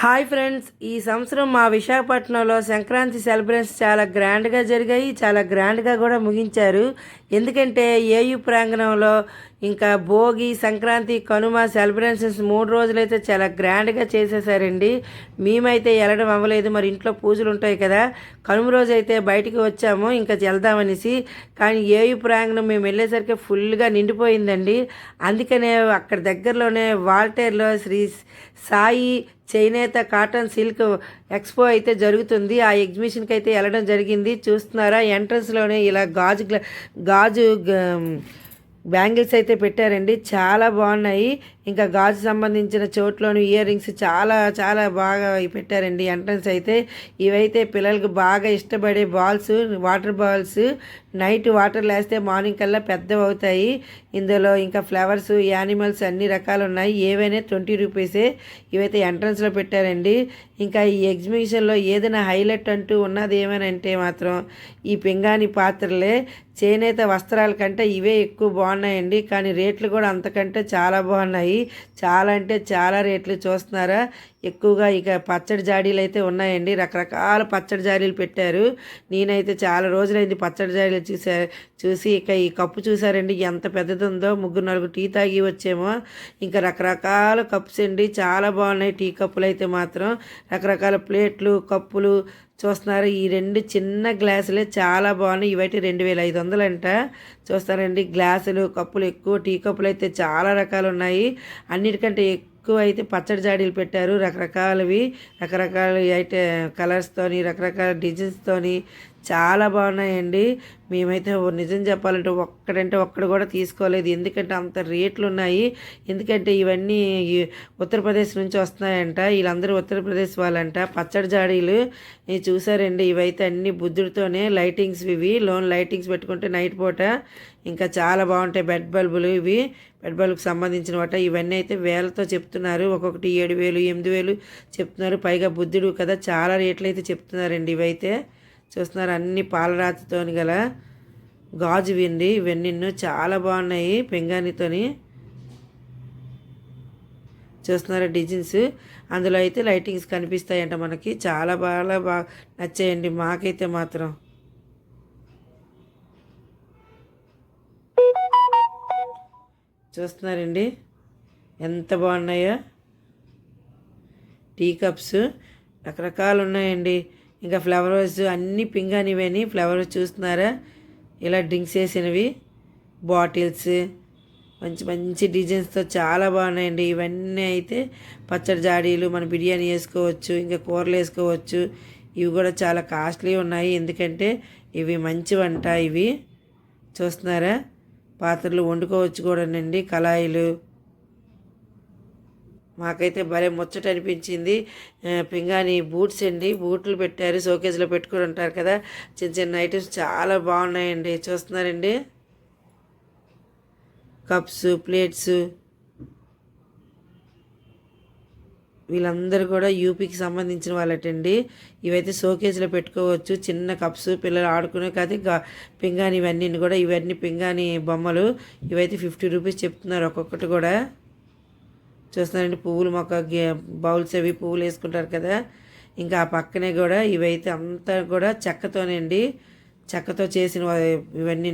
Hi friends ఈ సంవత్సరం మా విశాఖపట్నంలో సంక్రాంతి సెలబ్రేషన్స్ చాలా గ్రాండ్గా జరిగాయి చాలా గ్రాండ్గా కూడా ముగించారు. ఎందుకంటే ఏయు ప్రాంగణంలో ఇంకా భోగి సంక్రాంతి కనుమ సెలబ్రేషన్స్ మూడు రోజులైతే చాలా గ్రాండ్గా చేసేసారండి. మేమైతే వెళ్ళడం అవ్వలేదు మరి ఇంట్లో పూజలు ఉంటాయి కదా. కనుమ రోజు అయితే బయటికి వచ్చాము ఇంకా వెళ్దామనేసి. కానీ ఏయు ప్రాంగణం మేము వెళ్ళేసరికి ఫుల్గా నిండిపోయిందండి. అందుకనే అక్కడ దగ్గరలోనే వాల్టేర్లో శ్రీ సాయి చేనేత కాటన్ సిల్క్ ఎక్స్పో అయితే జరుగుతుంది. ఆ ఎగ్జిబిషన్కి అయితే వెళ్ళడం జరిగింది. చూస్తున్నారా ఎంట్రన్స్లోనే ఇలా గాజు గ్లా గాజు బ్యాంగిల్స్ అయితే పెట్టారండి. చాలా బాగున్నాయి. ఇంకా గాజు సంబంధించిన చోట్లోని ఇయర్ రింగ్స్ చాలా చాలా బాగా పెట్టారండి. ఎంట్రన్స్ అయితే ఇవైతే పిల్లలకు బాగా ఇష్టపడే balls water balls night water వేస్తే మార్నింగ్ కల్లా పెద్దవి అవుతాయి. ఇందులో ఇంకా ఫ్లవర్స్ యానిమల్స్ అన్ని రకాలు ఉన్నాయి ఏవైనా ట్వంటీ రూపీసే ఇవైతే ఎంట్రన్స్లో పెట్టారండి. ఇంకా ఈ ఎగ్జిబిషన్లో ఏదైనా హైలైట్ అంటూ ఉన్నది ఏమైనా అంటే మాత్రం ఈ పింగాణి పాత్రలే. చేనేత వస్త్రాల కంటే ఇవే ఎక్కువ బాగున్నాయండి. కానీ రేట్లు కూడా అంతకంటే చాలా బాగున్నాయి. చాలా అంటే చాలా రేట్లు చూస్తున్నారా? ఎక్కువగా ఇక పచ్చడి జాడీలు అయితే ఉన్నాయండి. రకరకాల పచ్చడి జాడీలు పెట్టారు. నేనైతే చాలా రోజులైంది పచ్చడి జాడీలు చూసా చూసి ఇక ఈ కప్పు చూసారండి. ఎంత పెద్దదుందో. ముగ్గురు నలుగురు టీ తాగి వచ్చేమో. ఇంకా రకరకాల కప్స్ అండి. చాలా బాగున్నాయి టీ కప్పులు అయితే మాత్రం. రకరకాల ప్లేట్లు కప్పులు చూస్తున్నారు. ఈ రెండు చిన్న గ్లాసులే చాలా బాగున్నాయి. ఇవైతే రెండు వేల ఐదు వందలంట చూస్తారండి గ్లాసులు కప్పులు ఎక్కువ టీ కప్పులు అయితే చాలా రకాలు ఉన్నాయి. అన్నిటికంటే ఎక్కువ అయితే పచ్చడి జాడీలు పెట్టారు. రకరకాలవి రకరకాల అయితే కలర్స్తోని రకరకాల డిజైన్స్తోని చాలా బాగున్నాయండి. మేమైతే నిజం చెప్పాలంటే ఒక్కడంటే ఒక్కడు కూడా తీసుకోలేదు. ఎందుకంటే అంత రేట్లు ఉన్నాయి ఎందుకంటే ఇవన్నీ ఉత్తరప్రదేశ్ నుంచి వస్తున్నాయంట. వీళ్ళందరూ ఉత్తరప్రదేశ్ వాళ్ళంట. పచ్చడి జాడీలు. ఇవి చూసారండి? ఇవైతే అన్ని బుద్ధుడితోనే లైటింగ్స్ ఇవి. లోన్ లైటింగ్స్ పెట్టుకుంటే నైట్ పూట ఇంకా చాలా బాగుంటాయి. బెడ్ బల్బులు ఇవి. బెడ్ బల్బుకి సంబంధించిన వాట ఇవన్నీ అయితే వేలతో చెప్తున్నారు. ఒక్కొక్కటి ఏడు వేలు ఎనిమిది వేలు చెప్తున్నారు. పైగా బుద్ధుడు కదా చాలా రేట్లు అయితే చెప్తున్నారండి ఇవైతే. చూస్తున్నారు. అన్ని పాలరాతితోని గల గాజు విండి ఇవన్నీ చాలా బాగున్నాయి. పెంగానితోని చూస్తున్నారా డిజైన్స్. అందులో అయితే లైటింగ్స్ కనిపిస్తాయంట మనకి. చాలా బాగా బాగా నచ్చాయండి. మాకైతే మాత్రం. చూస్తున్నారండి. ఎంత బాగున్నాయో. టీ కప్స్ రకరకాలు ఉన్నాయండి. ఇంకా ఫ్లవర్స్ అన్నీ పింగానివని ఫ్లవర్స్ చూస్తున్నారా? ఇలా డ్రింక్స్ వేసినవి బాటిల్స్ మంచి మంచి డిజైన్స్తో చాలా బాగున్నాయండి. ఇవన్నీ అయితే పచ్చడి జాడీలు మన బిర్యానీ వేసుకోవచ్చు ఇంకా కూరలు వేసుకోవచ్చు. ఇవి కూడా చాలా కాస్ట్లీ ఉన్నాయి. ఎందుకంటే ఇవి మంచి వంట ఇవి. చూస్తున్నారా? పాత్రలు వండుకోవచ్చు కూడానండి. కళాయిలు మాకైతే భలే ముచ్చట అనిపించింది పింగాని పింగాణి బూట్స్ అండి. బూట్లు పెట్టారు షోకేజ్లో పెట్టుకుని ఉంటారు కదా. చిన్న చిన్న ఐటమ్స్ చాలా బాగున్నాయండి. చూస్తున్నారండి? కప్స్ ప్లేట్స్ వీళ్ళందరూ కూడా యూపీకి సంబంధించిన వాళ్ళటండి. ఇవైతే షోకేజ్లో పెట్టుకోవచ్చు. చిన్న కప్స్ పిల్లలు ఆడుకునే కాదు పింగాని పింగాణి ఇవన్నీ కూడా ఇవన్నీ పింగాణి బొమ్మలు. ఇవైతే ఫిఫ్టీ రూపీస్ చెప్తున్నారు ఒక్కొక్కటి కూడా. చూస్తున్నారండి పువ్వులు మొక్క గే- బౌల్స్ అవి పువ్వులు వేసుకుంటారు కదా. ఇంకా ఆ పక్కనే కూడా ఇవైతే అంతా కూడా చెక్కతోనండి చెక్కతో చేసిన ఇవన్నీ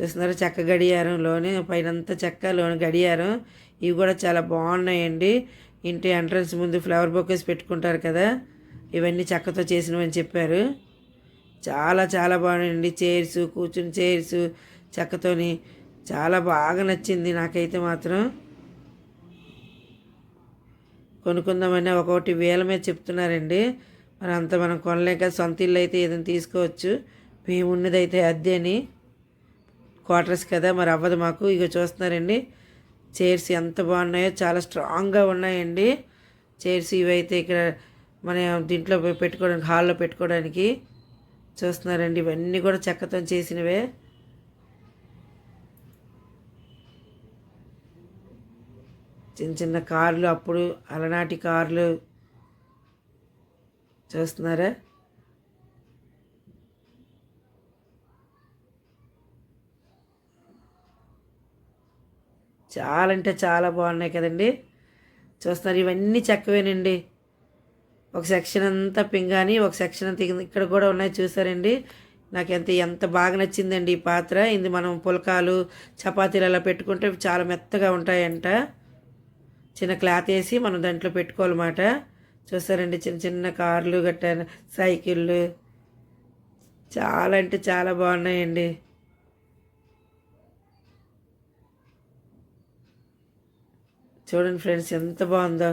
చూస్తున్నారు చెక్క గడియారంలోనే పైనంతా చెక్క లోని గడియారం. ఇవి కూడా చాలా బాగున్నాయండి. ఇంటి ఎంట్రన్స్ ముందు ఫ్లవర్ బొకేస్ పెట్టుకుంటారు కదా. ఇవన్నీ చెక్కతో చేసినవని చెప్పారు. చాలా చాలా బాగున్నాయండి. చైర్స్ కూర్చుని చైర్స్ చెక్కతోని. చాలా బాగా నచ్చింది నాకైతే మాత్రం. కొనుక్కుందామని ఒక్కొక్కటి వేల మీద చెప్తున్నారండి. మరి అంత మనం కొనలేక సొంత ఇల్లు అయితే ఏదైనా తీసుకోవచ్చు. మేము ఉన్నది అయితే అద్దె అని. క్వార్టర్స్ కదా మరి అవ్వదు మాకు. ఇక చూస్తున్నారండి. చైర్స్ ఎంత బాగున్నాయో చాలా స్ట్రాంగ్గా ఉన్నాయండి. చైర్స్ ఇవైతే ఇక్కడ మన దీంట్లో పెట్టుకోవడానికి హాల్లో పెట్టుకోవడానికి చూస్తున్నారండి. ఇవన్నీ కూడా చెక్కతో చేసినవే. చిన్న చిన్న కార్లు అప్పుడు అలనాటి కార్లు చూస్తున్నారా? చాలా అంటే చాలా బాగున్నాయి కదండి. చూస్తున్నారు ఇవన్నీ చెక్కవేనండి. ఒక సెక్షన్ అంతా పింగాని ఒక సెక్షన్ అంతా ఇక్కడ కూడా ఉన్నాయి చూసారండి. నాకు ఎంత ఎంత బాగా నచ్చిందండి ఈ పాత్ర. ఇది మనం పులకాలు చపాతీలు అలా పెట్టుకుంటే చాలా మెత్తగా ఉంటాయంట. చిన్న క్లాత్ వేసి మనం దాంట్లో పెట్టుకోవాలన్నమాట. చూసారండి చిన్న చిన్న కార్లు గట్ట సైకిళ్ళు. చాలా అంటే చాలా బాగున్నాయండి. చూడండి ఫ్రెండ్స్ ఎంత బాగుందో.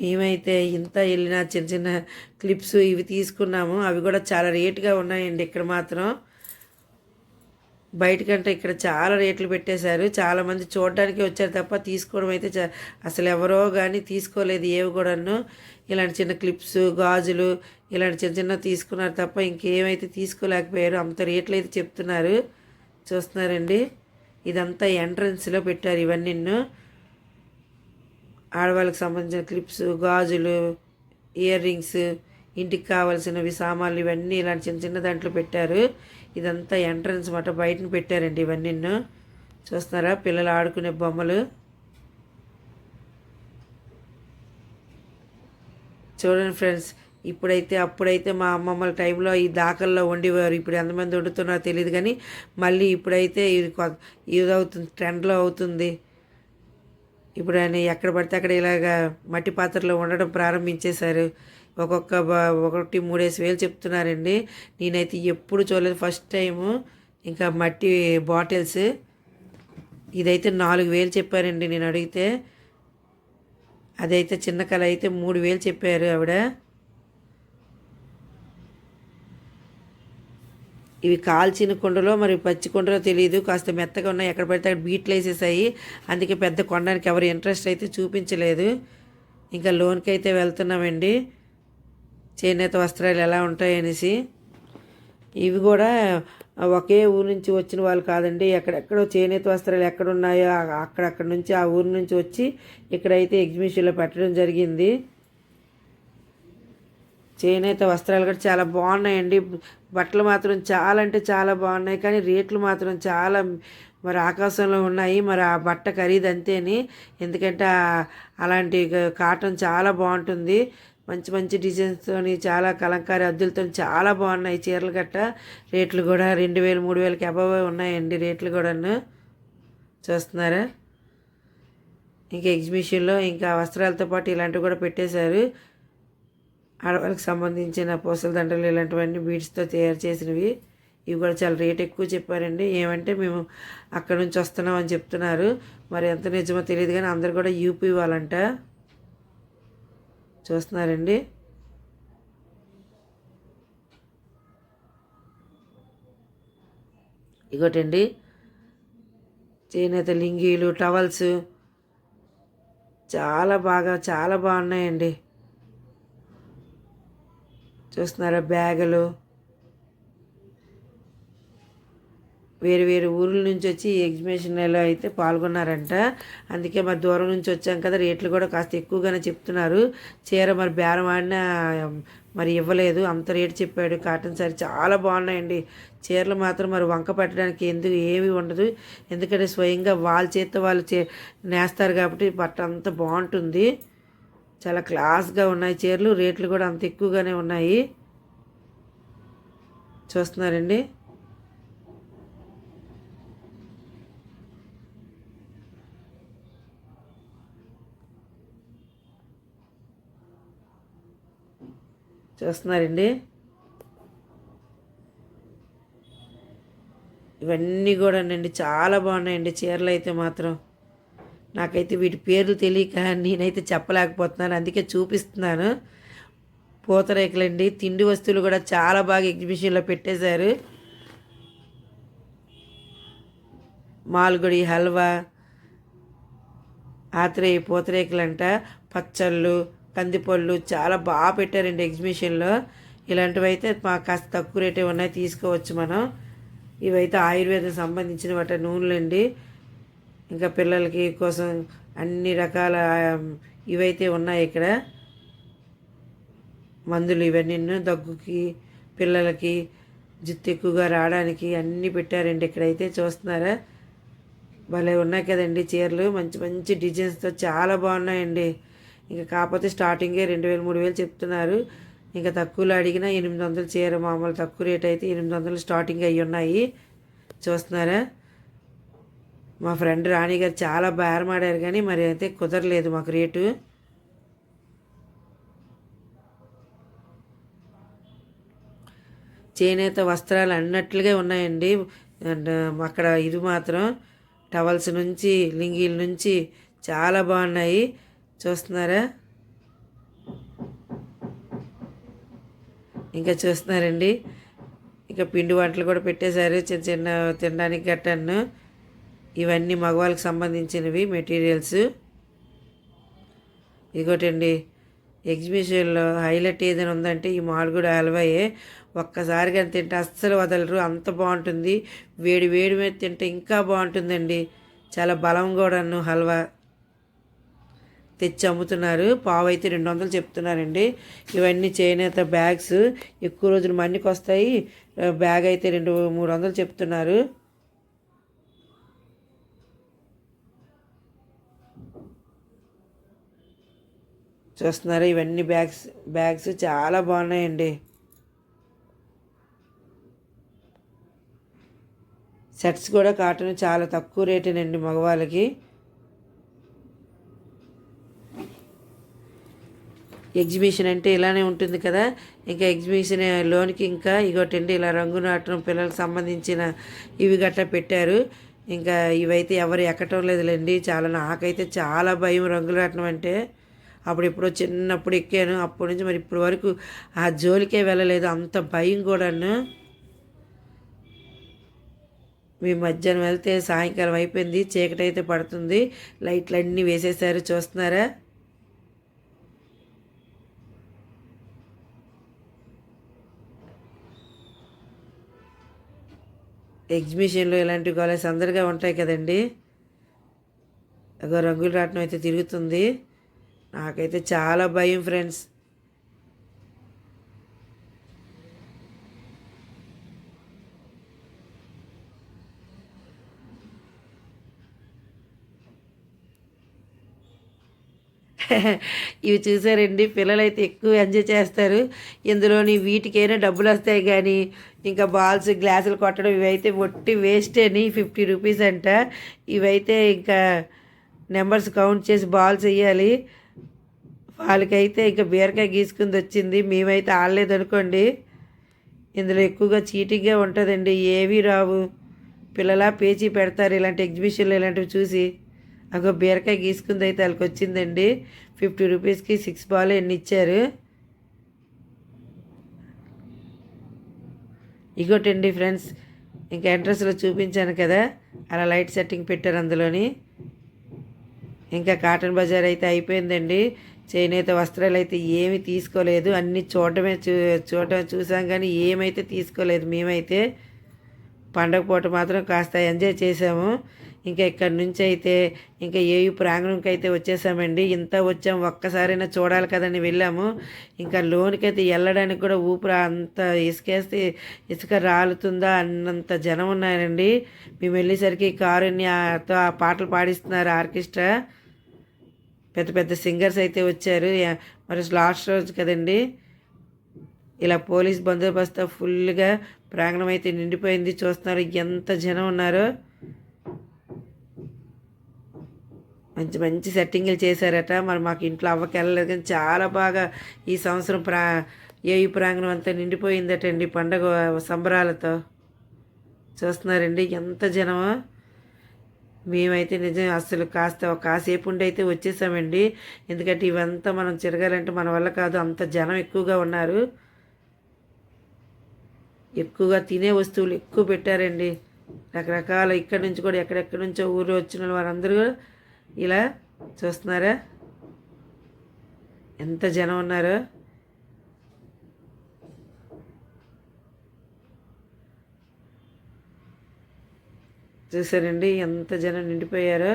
మేమైతే ఇంత వెళ్ళిన చిన్న చిన్న క్లిప్స్ ఇవి తీసుకున్నాము. అవి కూడా చాలా రేటుగా ఉన్నాయండి ఇక్కడ మాత్రం. బయటకంటే ఇక్కడ చాలా రేట్లు పెట్టేశారు. చాలామంది చూడడానికి వచ్చారు తప్ప తీసుకోవడం అయితే అసలు ఎవరో కానీ తీసుకోలేదు ఏవి కూడాను. ఇలాంటి చిన్న క్లిప్స్ గాజులు ఇలాంటి చిన్న చిన్న తీసుకున్నారు తప్ప ఇంకేమైతే తీసుకోలేకపోయారు. అంత రేట్లు అయితే చెప్తున్నారు. చూస్తున్నారండి. ఇదంతా ఎంట్రన్స్లో పెట్టారు ఇవన్నీ ఆడవాళ్ళకి సంబంధించిన క్లిప్స్ గాజులు ఇయర్ రింగ్స్ ఇంటికి కావాల్సినవి సామాన్లు ఇవన్నీ ఇలాంటి చిన్న చిన్న దాంట్లో పెట్టారు. ఇదంతా ఎంట్రన్స్ మాట బయటను పెట్టారండి ఇవన్నీ. చూస్తున్నారా? పిల్లలు ఆడుకునే బొమ్మలు. చూడండి ఫ్రెండ్స్ ఇప్పుడైతే అప్పుడైతే మా అమ్మమ్మల టైంలో ఈ దాకల్లో వండేవారు ఇప్పుడు ఎంతమంది వండుతున్నారో తెలియదు కానీ మళ్ళీ ఇప్పుడైతే ఇది కొ- ఇది అవుతుంది ట్రెండ్లో అవుతుంది. ఇప్పుడు ఆయన ఎక్కడ పడితే అక్కడ ఇలాగా మట్టి పాత్రలో ఉండడం ప్రారంభించేశారు. ఒక్కొక్క ఒకటి మూడేసి వేలు చెప్తున్నారండి. నేనైతే ఎప్పుడు చూడలేదు. ఫస్ట్ టైము ఇంకా మట్టి బాటిల్స్. ఇదైతే నాలుగు వేలు చెప్పారండి నేను అడిగితే. అదైతే చిన్న కళ అయితే మూడు వేలు చెప్పారు ఆవిడ. ఇవి కాల్చిన కుండలో మరి పచ్చి కుండలో తెలియదు కాస్త మెత్తగా ఉన్నాయి. ఎక్కడ పడితే అక్కడ బీట్లు వేసేసాయి. అందుకే పెద్ద కొండడానికి ఎవరు ఇంట్రెస్ట్ అయితే చూపించలేదు. ఇంకా లోన్కి అయితే వెళ్తున్నామండి. చేనేత వస్త్రాలు ఎలా ఉంటాయనేసి ఇవి కూడా ఒకే ఊరు నుంచి వచ్చిన వాళ్ళు కాదండి. ఎక్కడెక్కడో చేనేత వస్త్రాలు ఎక్కడ ఉన్నాయో అక్కడక్కడ నుంచి ఆ ఊరు నుంచి వచ్చి ఇక్కడైతే ఎగ్జిబిషన్లో పెట్టడం జరిగింది. చేనేత వస్త్రాలు కూడా చాలా బాగున్నాయండి. బట్టలు మాత్రం చాలా అంటే చాలా బాగున్నాయి. కానీ రేట్లు మాత్రం చాలా మరి ఆకాశంలో ఉన్నాయి. మరి ఆ బట్ట ఖరీదు అంతేని. ఎందుకంటే అలాంటి కాటన్ చాలా బాగుంటుంది. మంచి మంచి డిజైన్స్తోని చాలా కలంకారీ అద్దులతో చాలా బాగున్నాయి చీరలు గట్ట. రేట్లు కూడా రెండు వేలు మూడు వేలకి అబవ్ ఉన్నాయండి రేట్లు కూడాను. చూస్తున్నారా? ఇంకా ఎగ్జిబిషన్లో ఇంకా వస్త్రాలతో పాటు ఇలాంటివి కూడా పెట్టేశారు. ఆడవాళ్ళకి సంబంధించిన పూసల దండలు ఇలాంటివన్నీ బీడ్స్తో తయారు చేసినవి. ఇవి కూడా చాలా రేట్ ఎక్కువ చెప్పారండి. ఏమంటే మేము అక్కడ నుంచి వస్తున్నాం అని చెప్తున్నారు. మరి ఎంత నిజమో తెలియదు కానీ అందరు కూడా యూపీ వాళ్ళంట. చూస్తున్నారండి. ఇగోటండి. చేనేత లింగీలు టవల్స్. చాలా బాగా చాలా బాగున్నాయండి. చూస్తున్నారా బ్యాగులు? వేరు వేరు ఊర్ల నుంచి వచ్చి ఈ ఎగ్జిబిషన్లో అయితే పాల్గొన్నారంట. అందుకే మరి దూరం నుంచి వచ్చాం కదా రేట్లు కూడా కాస్త ఎక్కువగానే చెప్తున్నారు. చీర మరి బేరం ఆడినా మరి ఇవ్వలేదు. అంత రేటు చెప్పాడు కాటన్ సారీ. చాలా బాగున్నాయండి. చీరలు మాత్రం మరి వంక పెట్టడానికి ఎందుకు ఏమీ ఉండదు. ఎందుకంటే స్వయంగా వాళ్ళ చేత్తో వాళ్ళు చే నేస్తారు కాబట్టి బట్ట అంత బాగుంటుంది. చాలా క్లాస్గా ఉన్నాయి చీరలు. రేట్లు కూడా అంత ఎక్కువగానే ఉన్నాయి. చూస్తున్నారండి. చూస్తున్నారండి. ఇవన్నీ కూడానండి చాలా బాగున్నాయండి చీరలు అయితే మాత్రం. నాకైతే వీటి పేర్లు తెలియక నేనైతే చెప్పలేకపోతున్నాను అందుకే చూపిస్తున్నాను. పూతరేకులండి తిండి వస్తువులు కూడా చాలా బాగా ఎగ్జిబిషన్లో పెట్టేశారు. మాల్గుడి హల్వా ఆత్రేయ పూతరేకులంట పచ్చళ్ళు కందిపళ్ళు చాలా బాగా పెట్టారండి ఎగ్జిబిషన్లో. ఇలాంటివి అయితే మాకు కాస్త తక్కువ రేటే ఉన్నాయి తీసుకోవచ్చు మనం. ఇవైతే ఆయుర్వేదం సంబంధించిన వాటి నూనెలండి ఇంకా పిల్లలకి కోసం అన్ని రకాల ఇవైతే ఉన్నాయి ఇక్కడ. మందులు ఇవన్నీ దగ్గుకి పిల్లలకి జుత్తు ఎక్కువగా రావడానికి అన్నీ పెట్టారండి ఇక్కడైతే చూస్తున్నారా? భలే ఉన్నాయి కదండి చీరలు. మంచి మంచి డిజైన్స్తో చాలా బాగున్నాయండి. ఇంకా కాకపోతే స్టార్టింగే రెండు వేలు మూడు వేలు చెప్తున్నారు. ఇంకా తక్కువలో అడిగినా ఎనిమిది వందలు చీర. మామూలు తక్కువ రేట్ అయితే ఎనిమిది వందలు స్టార్టింగ్ అయ్యి ఉన్నాయి. చూస్తున్నారా? మా ఫ్రెండ్ రాణి గారు చాలా బేరమాడారు కానీ మరి అయితే కుదరలేదు మాకు రేటు. చేనేత వస్త్రాలు అన్నట్లుగా ఉన్నాయండి. అండ్ అక్కడ ఇది మాత్రం టవల్స్ నుంచి లింగీల నుంచి చాలా బాగున్నాయి. చూస్తున్నారా? ఇంకా చూస్తున్నారండి. ఇంకా పిండి వంటలు కూడా పెట్టేశారు. చిన్న చిన్న తినడానికి గట్టను ఇవన్నీ మగవాళ్ళకి సంబంధించినవి మెటీరియల్స్. ఇదిగోటండి. ఎగ్జిబిషన్లో హైలైట్ ఏదైనా ఉందంటే ఈ మాల్గూడ హల్వాయే ఒక్కసారి కానీ తింటే అస్సలు వదలరు. అంత బాగుంటుంది. వేడి వేడి మీద తింటే ఇంకా బాగుంటుందండి. చాలా బలం కూడాను హల్వా. తెచ్చి అమ్ముతున్నారు. పావు అయితే రెండు వందలు చెప్తున్నారండి. ఇవన్నీ చేనేత బ్యాగ్స్. ఎక్కువ రోజులు మన్నికి వస్తాయి. బ్యాగ్ అయితే రెండు మూడు వందలు చెప్తున్నారు. చూస్తున్నారు? ఇవన్నీ బ్యాగ్స్ బ్యాగ్స్ చాలా బాగున్నాయండి. సెట్స్ కూడా కాటన్ చాలా తక్కువ రేటేనండి మగవాళ్ళకి. ఎగ్జిబిషన్ అంటే ఇలానే ఉంటుంది కదా. ఇంకా ఎగ్జిబిషన్ లోనికి ఇంకా ఇగోటండి ఇలా రంగు నాటడం పిల్లలకు సంబంధించిన ఇవి గట్రా పెట్టారు. ఇంకా ఇవైతే ఎవరు ఎక్కటం లేదులేండి. చాలా నాకైతే చాలా భయం రంగులు నాటడం అంటే. అప్పుడు ఎప్పుడో చిన్నప్పుడు ఎక్కాను. అప్పటి నుంచి మరి ఇప్పటి వరకు ఆ జోలికే వెళ్ళలేదు. అంత భయం కూడాను. మీ మధ్యాహ్నం వెళ్తే సాయంకాలం అయిపోయింది. చీకటి అయితే పడుతుంది. లైట్లు అన్నీ వేసేసారు. చూస్తున్నారా? ఎగ్జిబిషన్లు ఇలాంటి కాలేజ్ అందరిగా ఉంటాయి కదండి. అగో రంగుల రాటం అయితే తిరుగుతుంది. నాకైతే చాలా భయం ఫ్రెండ్స్. ఇవి చూసారండి. పిల్లలైతే ఎక్కువ ఎంజాయ్ చేస్తారు. ఇందులోని వీటికైనా డబ్బులు వస్తాయి కానీ ఇంకా బాల్స్ గ్లాసులు కొట్టడం ఇవైతే ఒట్టి వేస్ట్ అని ఫిఫ్టీ రూపీస్ అంట. ఇవైతే ఇంకా నెంబర్స్ కౌంట్ చేసి బాల్స్ వేయాలి వాళ్ళకైతే ఇంకా బీరకాయ గీసుకుంది వచ్చింది. మేమైతే ఆడలేదు అనుకోండి. ఇందులో ఎక్కువగా చీటింగ్గా ఉంటుందండి. ఏవి రావు. పిల్లలా పేచీ పెడతారు. ఇలాంటి ఎగ్జిబిషన్లు ఇలాంటివి చూసి అగో బీరకాయ గీసుకుంది అయితే వాళ్ళకి వచ్చిందండి. ఫిఫ్టీ రూపీస్కి సిక్స్ బాల్ ఎన్ని ఇచ్చారు ఇగోటండి ఫ్రెండ్స్ ఇంకా ఎంట్రన్స్లో చూపించాను కదా అలా లైట్ సెట్టింగ్ పెట్టారు అందులోని. ఇంకా కాటన్ బజార్ అయితే అయిపోయిందండి. చేనేత వస్త్రాలు అయితే ఏమి తీసుకోలేదు. అన్నీ చూడటమే చూ చూడటం చూసాం కానీ ఏమైతే తీసుకోలేదు మేమైతే. పండగ పూట మాత్రం కాస్త ఎంజాయ్ చేసాము. ఇంకా ఇక్కడ నుంచి అయితే ఇంకా ఏయు ప్రాంగణంకి అయితే వచ్చేసామండి. ఇంత వచ్చాం. ఒక్కసారైనా చూడాలి కదని వెళ్ళాము. ఇంకా లోనికి అయితే వెళ్ళడానికి కూడా ఊపిరి అంత ఇసుకేస్తే ఇసుక రాలుతుందా అన్నంత జనం ఉన్నారండి. మేము వెళ్ళేసరికి కారుని ఆ పాటలు పాడిస్తున్నారు ఆర్కెస్ట్రా. పెద్ద పెద్ద సింగర్స్ అయితే వచ్చారు. మరి లాస్ట్ రోజు కదండి. ఇలా పోలీస్ బందోబస్తు ఫుల్గా ప్రాంగణం అయితే నిండిపోయింది. చూస్తున్నారు ఎంత జనం ఉన్నారో. మంచి మంచి సెట్టింగ్లు చేశారట. మరి మాకు ఇంట్లో అవ్వకెళ్ళలేదు కానీ చాలా బాగా ఈ సంవత్సరం ప్రా ఏయు ప్రాంగణం అంతా నిండిపోయిందటండి పండగ సంబరాలతో. చూస్తున్నారండి ఎంత జనమో మేమైతే నిజం అసలు కాస్త కాసేపు ఉండి అయితే వచ్చేసామండి. ఎందుకంటే ఇవంతా మనం తిరగాలంటే మన వల్ల కాదు అంత జనం ఎక్కువగా ఉన్నారు. ఎక్కువగా తినే వస్తువులు ఎక్కువ పెట్టారండి. రకరకాల ఇక్కడి నుంచి కూడా ఎక్కడెక్కడి నుంచో ఊరు వచ్చిన వారందరూ ఇలా చూస్తున్నారా? ఎంత జనం ఉన్నారో? చూసారండి ఎంత జనం నిండిపోయారో.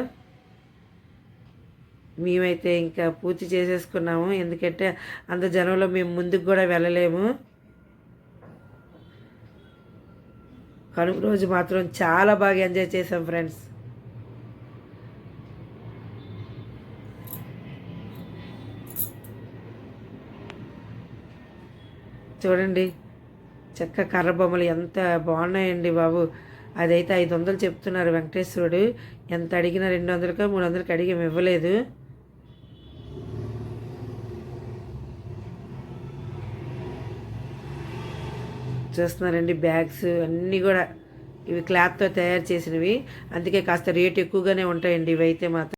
మేమైతే ఇంకా పూర్తి చేసేసుకున్నాము ఎందుకంటే అంత జనంలో మేము ముందుకు కూడా వెళ్ళలేము. కనుక రోజు మాత్రం చాలా బాగా ఎంజాయ్ చేసాం ఫ్రెండ్స్. చూడండి. చెక్క కర్ర బొమ్మలు ఎంత బాగున్నాయండి బాబు. అదైతే ఐదు వందలు చెప్తున్నారు వెంకటేశ్వరుడు. ఎంత అడిగినా రెండు వందలకో మూడు వందలకి అడిగి ఇవ్వలేదు. చూస్తున్నారండి బ్యాగ్స్ అన్నీ కూడా. ఇవి క్లాత్తో తయారు చేసినవి. అందుకే కాస్త రేట్ ఎక్కువగానే ఉంటాయండి ఇవి అయితే మాత్రం.